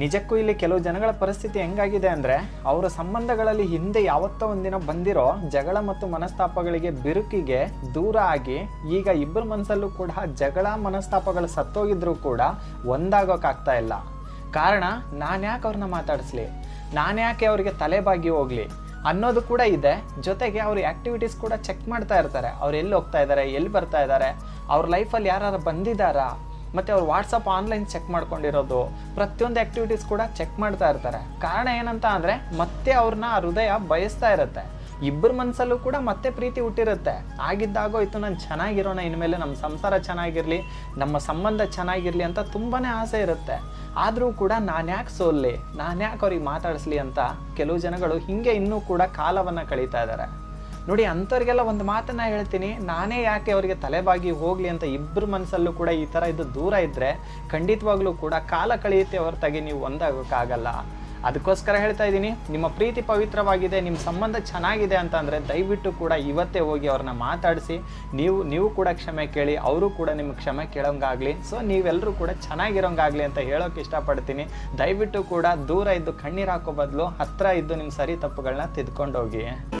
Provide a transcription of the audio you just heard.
ನಿಜಕ್ಕೂ ಇಲ್ಲಿ ಕೆಲವು ಜನಗಳ ಪರಿಸ್ಥಿತಿ ಹೆಂಗಾಗಿದೆ ಅಂದರೆ ಅವರ ಸಂಬಂಧಗಳಲ್ಲಿ ಹಿಂದೆ ಯಾವತ್ತೋ ಒಂದಿನ ಬಂದಿರೋ ಜಗಳ ಮತ್ತು ಮನಸ್ತಾಪಗಳಿಗೆ ಬಿರುಕಿಗೆ ದೂರ ಆಗಿ ಈಗ ಇಬ್ಬರ ಮನಸ್ಸಲ್ಲೂ ಕೂಡ ಜಗಳ, ಮನಸ್ತಾಪಗಳು ಸತ್ತೋಗಿದ್ರೂ ಕೂಡ ಒಂದಾಗೋಕ್ಕಾಗ್ತಾ ಇಲ್ಲ. ಕಾರಣ ನಾನು ಯಾಕೆ ಅವ್ರನ್ನ ಮಾತಾಡಿಸ್ಲಿ? ನಾನು ಯಾಕೆ ಅವರಿಗೆ ತಲೆಬಾಗಿ ಹೋಗ್ಲಿ? ಅನ್ನೋದು ಕೂಡ ಇದೆ. ಜೊತೆಗೆ ಅವ್ರ ಆ್ಯಕ್ಟಿವಿಟೀಸ್ ಕೂಡ ಚೆಕ್ ಮಾಡ್ತಾ ಇರ್ತಾರೆ. ಅವ್ರು ಎಲ್ಲಿ ಹೋಗ್ತಾ ಇದ್ದಾರೆ ಎಲ್ಲಿ ಬರ್ತಾ ಇದ್ದಾರೆ ಅವ್ರ ಲೈಫಲ್ಲಿ ಯಾರು ಬಂದಿದ್ದಾರಾ? ಮತ್ತು ಅವ್ರು ವಾಟ್ಸಪ್ ಆನ್ಲೈನ್ ಚೆಕ್ ಮಾಡ್ಕೊಂಡಿರೋದು, ಪ್ರತಿಯೊಂದು ಆ್ಯಕ್ಟಿವಿಟೀಸ್ ಕೂಡ ಚೆಕ್ ಮಾಡ್ತಾ ಇರ್ತಾರೆ. ಕಾರಣ ಏನಂತ ಅಂದರೆ, ಮತ್ತೆ ಅವ್ರನ್ನ ಹೃದಯ ಬಯಸ್ತಾ ಇರುತ್ತೆ. ಇಬ್ಬರ ಮನಸ್ಸಲ್ಲೂ ಕೂಡ ಮತ್ತೆ ಪ್ರೀತಿ ಹುಟ್ಟಿರುತ್ತೆ. ಆಗಿದ್ದಾಗೋಯ್ತು ನಾನು ಚೆನ್ನಾಗಿರೋಣ, ಇನ್ಮೇಲೆ ನಮ್ಮ ಸಂಸಾರ ಚೆನ್ನಾಗಿರಲಿ, ನಮ್ಮ ಸಂಬಂಧ ಚೆನ್ನಾಗಿರಲಿ ಅಂತ ತುಂಬಾ ಆಸೆ ಇರುತ್ತೆ. ಆದರೂ ಕೂಡ ನಾನು ಯಾಕೆ ಸೋಲ್ಲಿ? ನಾನು ಯಾಕೆ ಅವ್ರಿಗೆ ಮಾತಾಡಿಸ್ಲಿ ಅಂತ ಕೆಲವು ಜನಗಳು ಹಿಂಗೆ ಇನ್ನೂ ಕೂಡ ಕಾಲವನ್ನು ಕಳೀತಾ ಇದ್ದಾರೆ ನೋಡಿ, ಅಂಥವ್ರಿಗೆಲ್ಲ ಒಂದು ಮಾತನ್ನ ಹೇಳ್ತೀನಿ. ನಾನೇ ಯಾಕೆ ಅವರಿಗೆ ತಲೆಬಾಗಿ ಹೋಗ್ಲಿ ಅಂತ ಇಬ್ಬರ ಮನಸ್ಸಲ್ಲೂ ಕೂಡ ಈ ಥರ ಇದು ದೂರ ಇದ್ದರೆ ಖಂಡಿತವಾಗ್ಲೂ ಕೂಡ ಕಾಲ ಕಳೆಯುತ್ತೆ ಹೊರತಾಗಿ ನೀವು ಒಂದಾಗೋಕ್ಕಾಗಲ್ಲ. ಅದಕ್ಕೋಸ್ಕರ ಹೇಳ್ತಾ ಇದ್ದೀನಿ, ನಿಮ್ಮ ಪ್ರೀತಿ ಪವಿತ್ರವಾಗಿದೆ, ನಿಮ್ಮ ಸಂಬಂಧ ಚೆನ್ನಾಗಿದೆ ಅಂತ ಅಂದರೆ ದಯವಿಟ್ಟು ಕೂಡ ಇವತ್ತೇ ಹೋಗಿ ಅವ್ರನ್ನ ಮಾತಾಡಿಸಿ. ನೀವು ನೀವು ಕೂಡ ಕ್ಷಮೆ ಕೇಳಿ, ಅವರು ಕೂಡ ನಿಮ್ಗೆ ಕ್ಷಮೆ ಕೇಳೋಂಗಾಗಲಿ. ಸೊ ನೀವೆಲ್ಲರೂ ಕೂಡ ಚೆನ್ನಾಗಿರೋಂಗಾಗಲಿ ಅಂತ ಹೇಳೋಕೆ ಇಷ್ಟಪಡ್ತೀನಿ. ದಯವಿಟ್ಟು ಕೂಡ ದೂರ ಇದ್ದು ಕಣ್ಣೀರು ಹಾಕೋ ಬದಲು ಹತ್ತಿರ ಇದ್ದು ನಿಮ್ಮ ಸರಿ ತಪ್ಪುಗಳನ್ನ ತಿದ್ಕೊಂಡೋಗಿ.